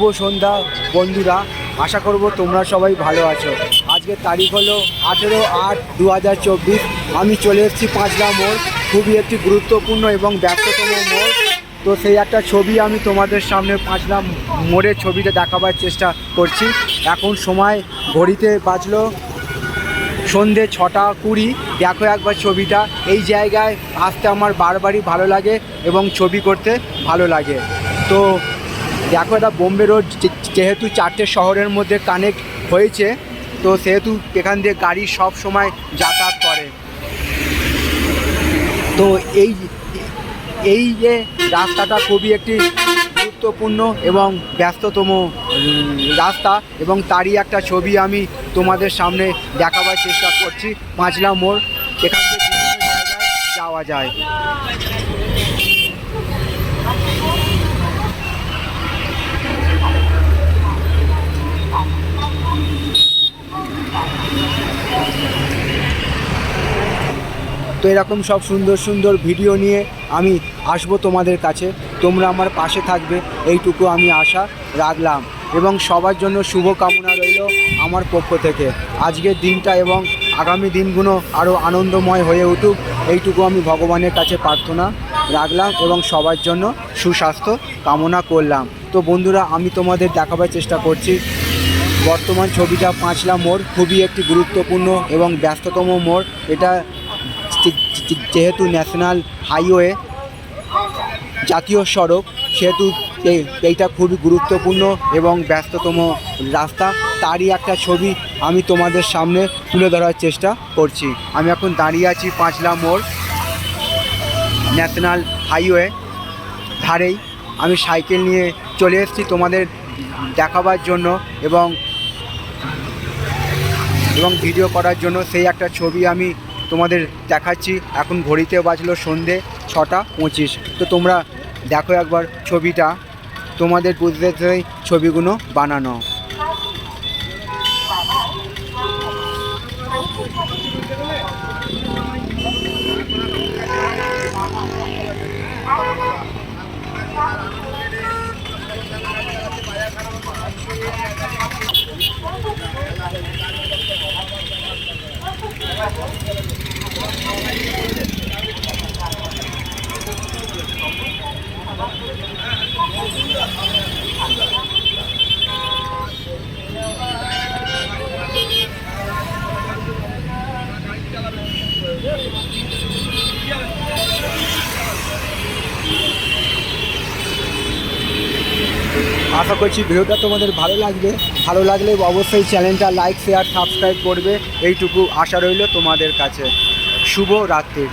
শুভ সন্ধ্যা, বন্ধুরা। আশা করব তোমরা সবাই ভালো আছো। আজকের তারিখ হলো আঠেরো আট দু হাজার চব্বিশ। আমি চলে এসেছি পাঁচলা মোড়। খুবই একটি গুরুত্বপূর্ণ এবং ব্যস্ততম মোড়। তো সেই একটা ছবি আমি তোমাদের সামনে পাঁচলা মোড়ের ছবিটা দেখাবার চেষ্টা করছি। এখন সময় ঘড়িতে বাজলো সন্ধে ছটা কুড়ি। দেখো একবার ছবিটা। এই জায়গায় আসতে আমার বারবারই ভালো লাগে এবং ছবি করতে ভালো লাগে। তো দেখো এটা বোম্বে রোড যেহেতু চারটে শহরের মধ্যে কানেক্ট হয়েছে, তো সেহেতু এখান দিয়ে গাড়ি সব সময় যাতায়াত করে। তো এই এই যে রাস্তাটা খুবই একটি গুরুত্বপূর্ণ এবং ব্যস্ততম রাস্তা এবং তারই একটা ছবি আমি তোমাদের সামনে দেখাবার চেষ্টা করছি, পাঁচলা মোড়। এখান থেকে যাওয়া যায়। তো এরকম সব সুন্দর সুন্দর ভিডিও নিয়ে আমি আসব তোমাদের কাছে। তোমরা আমার পাশে থাকবে, এইটুকু আমি আশা রাখলাম। এবং সবার জন্য শুভ কামনা রইল আমার পক্ষ থেকে। আজকের দিনটা এবং আগামী দিনগুলো আরও আনন্দময় হয়ে উঠুক, এইটুকু আমি ভগবানের কাছে প্রার্থনা রাখলাম এবং সবার জন্য সুস্বাস্থ্য কামনা করলাম। তো বন্ধুরা, আমি তোমাদের দেখাবার চেষ্টা করছি। বর্তমান ছবিটা পাঁচলা মোড়, খুবই একটি গুরুত্বপূর্ণ এবং ব্যস্ততম মোড়। এটা যেহেতু ন্যাশনাল হাইওয়ে জাতীয় সড়ক, সেহেতু এই- এইটা খুবই গুরুত্বপূর্ণ এবং ব্যস্ততম রাস্তা। তারই একটা ছবি আমি তোমাদের সামনে তুলে ধরার চেষ্টা করছি। আমি এখন দাঁড়িয়ে আছি পাঁচলা মোড়, ন্যাশনাল হাইওয়ে ধারেই। আমি সাইকেল নিয়ে চলে এসেছি তোমাদের দেখাবার জন্য এবং এবং ভিডিও করার জন্য সেই একটা ছবি আমি তোমাদের দেখাচ্ছি। এখন ঘড়িতে বাজলো সন্ধে ছটা পঁচিশ। তো তোমরা দেখো একবার ছবিটা। তোমাদের বুঝতে ছবিগুলো বানানো। আশা করছি ভিডিওটা তোমাদের ভালো লাগবে। ভালো লাগলে অবশ্যই চ্যানেলটা লাইক শেয়ার সাবস্ক্রাইব করবে। এইটুকু আশা রইল তোমাদের কাছে। শুভ রাত্রি।